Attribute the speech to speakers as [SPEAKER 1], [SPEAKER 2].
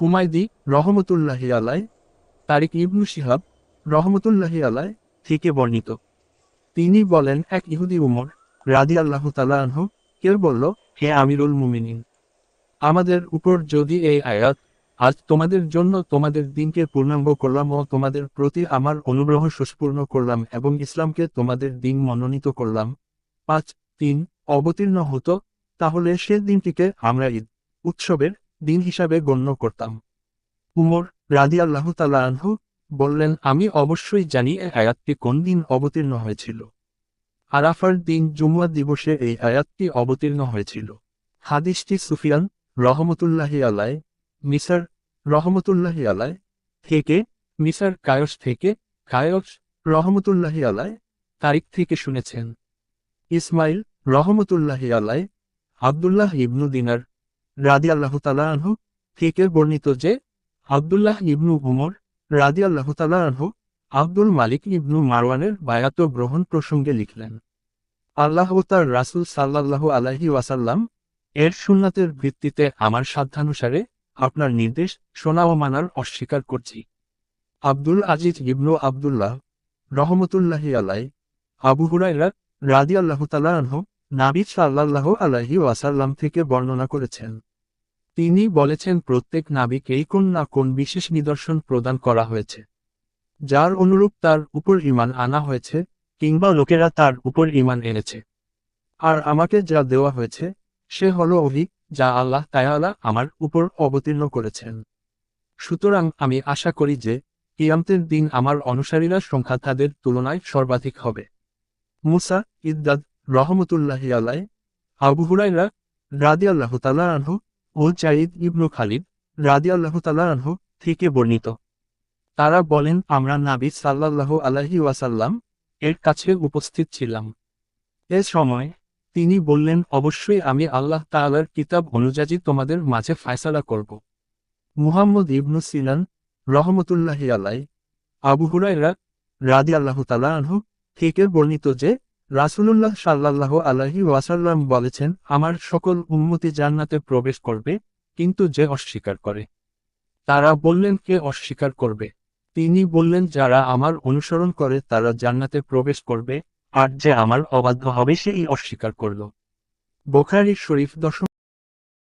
[SPEAKER 1] হুমায়দি রহমতুল্লাহি আলাই তারিক ইবনু শিহাব রহমতুল্লাহি আলাই থেকে বর্ণিত। তিনি বলেন, এক ইহুদি উমর রাদি আল্লাহ তালাহ কেউ বলল, হে আমিরুল মুমিনিন, আমাদের উপর যদি এই আয়াত আজ তোমাদের জন্য তোমাদের দিনকে পূর্ণাঙ্গ করলাম ও তোমাদের প্রতি আমার অনুগ্রহ সুস্পূর্ণ করলাম এবং ইসলামকে তোমাদের দিন মনোনীত করলাম, পাঁচ, তিন, অবতীর্ণ হতো, তাহলে সে দিনটিকে আমরা ঈদ উৎসবের দিন হিসাবে গণ্য করতাম। উমর রাদি আল্লাহ আনহু বললেন, আমি অবশ্যই জানি এই আয়াতটি কোন দিন অবতীর্ণ হয়েছিল। আরাফার দিন জুমুয়া দিবসে এই আয়াতটি অবতীর্ণ হয়েছিল। হাদিসটি সুফিয়ান রহমতুল্লাহি আলাই মিসার রহমতুল্লাহি আলাই থেকে, মিসার কায়স থেকে, কায়স রহমতুল্লাহি আলাই তারিখ থেকে শুনেছেন। ইসমাইল রহমতুল্লাহি আলাই আবদুল্লাহ ইবনু দিনার রাদি আল্লাহ আনহু থেকে বর্ণিত যে আবদুল্লাহ ইবনু উমর রাদি আল্লাহ আনহু আব্দুল মালিক ইবনু মারওয়ানের বায়াত গ্রহণ প্রসঙ্গে লিখলেন, আল্লাহ তার রাসুল সাল্লাল্লাহু আলাহি ওয়াসাল্লাম এর সুন্নাতের ভিত্তিতে আমার সাধ্যানুসারে আপনার নির্দেশ, শোনা ও মানার অস্বীকার করছি। আব্দুল আজিজ ইবনু আবদুল্লাহ রহমতুল্লাহি আলাই আবু হুরাইরা রাদি আল্লাহ আনহু নাবিদ সাল্লাল্লাহ আলাহি ওয়াসাল্লাম থেকে বর্ণনা করেছেন তিনি বলেছেন প্রত্যেক নাবিকেই কোন না কোন বিশেষ নিদর্শন প্রদান করা হয়েছে। যার অনুরূপ তার উপর ইমান আনা হয়েছে, কিংবা লোকেরা তার উপর ইমান এনেছে। আর আমাকে যা দেওয়া হয়েছে, সে হলো অভিক যা আল্লাহ তায়ালা আমার উপর অবতীর্ণ করেছেন। সুতরাং আমি আশা করি যে, কিয়ামতের দিন আমার অনুসারীরা সংখ্যা তাদের তুলনায় সর্বাধিক হবে। মুসা ইদ্দাদ রহমতুল্লাহি আলাই আবু হুরাইরা রাদি আল্লাহ ও ইবনু খালিদ রাদি আল্লাহ আনহু থেকে বর্ণিত। তারা বলেন, আমরা নাবি সাল্লাল্লাহু আলাহি ওয়াসাল্লাম এর কাছে উপস্থিত ছিলাম। এ সময় তিনি বললেন, অবশ্যই আমি আল্লাহ তাআলার কিতাব অনুযায়ী তোমাদের মাঝে ফায়সালা করব। মুহাম্মদ ইবনু সিনান রহমতুল্লাহি আলাই আবু হুরাইরা রাদি আল্লাহ আনহু থেকে বর্ণিত যে রাসূলুল্লাহ সাল্লাহ আলহি ওয়াসাল্লাম বলেছেন, আমার সকল উন্মতি জান্নাতে প্রবেশ করবে, কিন্তু যে অস্বীকার করে। তারা বললেন, কে অস্বীকার করবে? তিনি বললেন, যারা আমার অনুসরণ করে, তারা জান্নাতে প্রবেশ করবে, আর যে আমার অবাধ্য হবে, সেই অস্বীকার করল। বোখারি শরীফ দশম